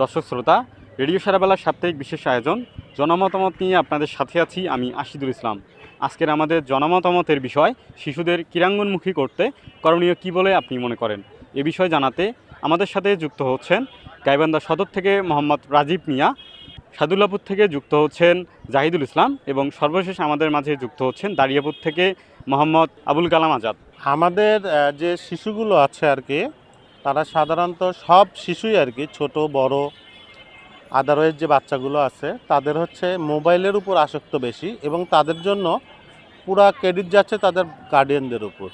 দর্শক শ্রোতা, রেডিও সারাবেলা সাপ্তাহিক বিশেষ আয়োজন, জনমতামত নিয়ে আপনাদের সাথে আছি আমি আশিদুল ইসলাম। আজকের আমাদের জনমতামতের বিষয়, শিশুদের ক্রীড়াঙ্গনমুখী করতে করণীয় কি বলে আপনি মনে করেন? এ বিষয়ে জানাতে আমাদের সাথে যুক্ত হচ্ছেন গাইবান্ধা সদর থেকে মোহাম্মদ রাজীব মিয়া, সাদুল্লাপুর থেকে যুক্ত হচ্ছেন জাহিদুল ইসলাম এবং সর্বশেষ আমাদের মাঝে যুক্ত হচ্ছেন দারিয়াপুর থেকে মোহাম্মদ আবুল কালাম আজাদ। আমাদের যে শিশুগুলো আছে আর কি তারা সাধারণত সব শিশুই আর কি, ছোট, বড় আদারওয়াইজ যে বাচ্চাগুলো আছে, তাদের হচ্ছে মোবাইলের উপর আসক্ত বেশি এবং তাদের জন্য পুরা ক্রেডিট যাচ্ছে তাদের গার্ডিয়ানদের উপর।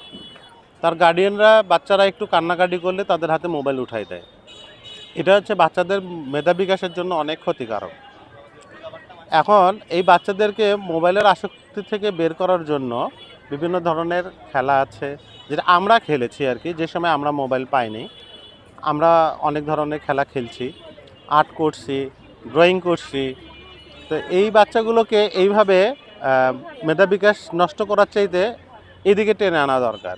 তার গার্ডিয়ানরা বাচ্চারা একটু কান্নাকাটি করলে তাদের হাতে মোবাইল উঠাই দেয়। এটা হচ্ছে বাচ্চাদের মেধা বিকাশের জন্য অনেক ক্ষতিকারক। এখন এই বাচ্চাদেরকে মোবাইলের আসক্তি থেকে বের করার জন্য বিভিন্ন ধরনের খেলা আছে, যেটা আমরা খেলেছি আর কি, যে সময় আমরা মোবাইল পাইনি। আমরা অনেক ধরনের খেলা খেলছি আর্ট করছি ড্রয়িং করছি। তো এই বাচ্চাগুলোকে এইভাবে মেধা বিকাশ নষ্ট করার চাইতে এদিকে টেনে আনা দরকার।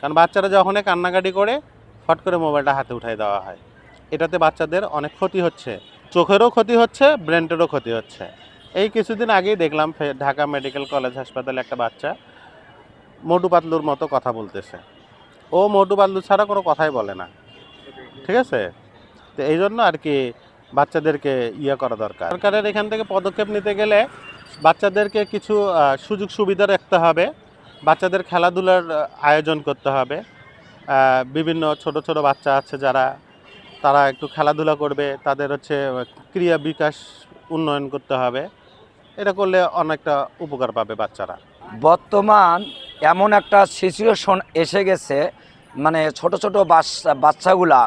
কারণ বাচ্চারা যখনই কান্নাকাটি করে, ফট করে মোবাইলটা হাতে উঠাই দেওয়া হয়। এটাতে বাচ্চাদের অনেক ক্ষতি হচ্ছে। চোখেরও ক্ষতি হচ্ছে ব্রেনটেরও ক্ষতি হচ্ছে। এই কিছুদিন আগেই দেখলাম ঢাকা মেডিকেল কলেজ হাসপাতালে একটা বাচ্চা মোটু পাতলুর মতো কথা বলতেছে। ও মোটু পাতলু ছাড়া কোনো কথাই বলে না। ঠিক আছে? তো এই জন্য আর কি বাচ্চাদেরকে ইয়ে করা দরকার। সরকারের এখান থেকে পদক্ষেপ নিতে গেলে বাচ্চাদেরকে কিছু সুযোগ সুবিধা রাখতে হবে। বাচ্চাদের খেলাধুলার আয়োজন করতে হবে। বিভিন্ন ছোট ছোট বাচ্চা আছে যারা, তারা একটু খেলাধুলা করবে, তাদের হচ্ছে ক্রিয়া বিকাশ উন্নয়ন করতে হবে। এটা করলে অনেকটা উপকার পাবে বাচ্চারা। বর্তমান এমন একটা সিচুয়েশন এসে গেছে মানে ছোট ছোট বাচ্চা, বাচ্চাগুলা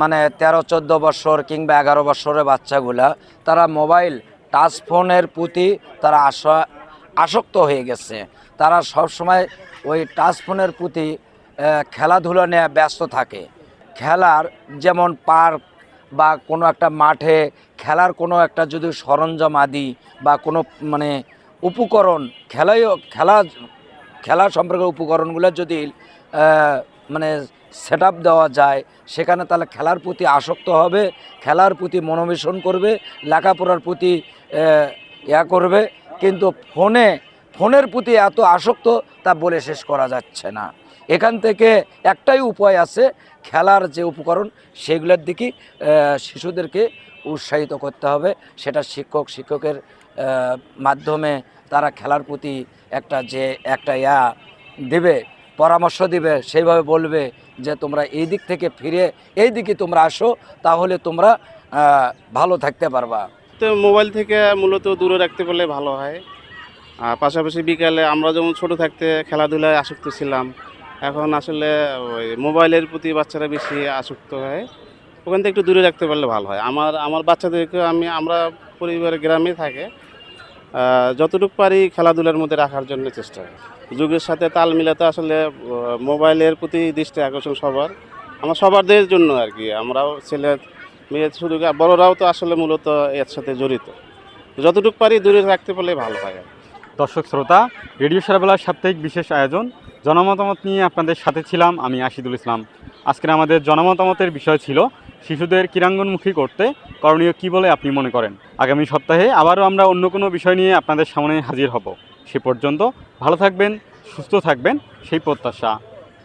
মানে তেরো, চোদ্দ বছর কিংবা এগারো বছরের বাচ্চাগুলা, তারা মোবাইল, টাচ ফোনের প্রতি তারা আসা, আসক্ত হয়ে গেছে। তারা সব সময় ওই টাচ ফোনের প্রতি খেলাধুলা নিয়ে ব্যস্ত থাকে। খেলার যেমন পার্ক বা কোনো একটা মাঠে খেলার কোনো একটা যদি সরঞ্জাম আদি বা কোনো মানে উপকরণ খেলাই খেলা খেলা সম্পর্কে উপকরণগুলো যদি মানে সেট দেওয়া যায়, সেখানে তাহলে খেলার প্রতি আসক্ত হবে, খেলার প্রতি মনোবেশন করবে, লেখাপড়ার প্রতি ইয়া করবে, কিন্তু ফোনে, ফোনের প্রতি এত আসক্ত তা বলে শেষ করা যাচ্ছে না। এখান থেকে একটাই উপায় আছে, খেলার যে উপকরণ, সেগুলোর দিকে শিশুদেরকে উৎসাহিত করতে হবে। সেটা শিক্ষক, শিক্ষকের মাধ্যমে তারা খেলার প্রতি একটা যে, একটা ইয়া দেবে পরামর্শ দিবে, সেইভাবে বলবে যে তোমরা এই দিক থেকে ফিরে, এই দিকে তোমরা আসো, তাহলে তোমরা ভালো থাকতে পারবা। তো মোবাইল থেকে মূলত দূরে রাখতে পারলে ভালো হয়। আর পাশাপাশি বিকালে আমরা যেমন ছোট থাকতে খেলাধুলায় আসক্ত ছিলাম, এখন আসলে ওই মোবাইলের প্রতি বাচ্চারা বেশি আসক্ত হয়। ওখান থেকে একটু দূরে রাখতে পারলে ভালো হয়। আমার আমার বাচ্চাদেরকে আমি, আমরা পরিবারের গ্রামে থাকে যতটুকু পারি খেলাধুলার মধ্যে রাখার জন্য চেষ্টা করি। যুগের সাথে তাল মিলাতে আসলে মোবাইলের প্রতি দৃষ্টি আকর্ষণ সবার। আমার সবারদের জন্য আর কি, আমরাও ছেলে মেয়ে শুধু বড়রাও তো আসলে মূলত এর সাথে জড়িত। যতটুকু পারি দূরে রাখতে পারলে ভালো হয় দর্শক শ্রোতা, রেডিও সারাবেলার সাপ্তাহিক বিশেষ আয়োজন, জনমতামত নিয়ে আপনাদের সাথে ছিলাম আমি আশিদুল ইসলাম। আজকের আমাদের জনমতামতের বিষয় ছিল শিশুদের ক্রীড়াঙ্গনমুখী করতে করণীয় কি বলে আপনি মনে করেন? আগামী সপ্তাহে আবারও আমরা অন্য কোনো বিষয় নিয়ে আপনাদের সামনে হাজির হব। সে পর্যন্ত ভালো থাকবেন, সুস্থ থাকবেন, সেই প্রত্যাশা।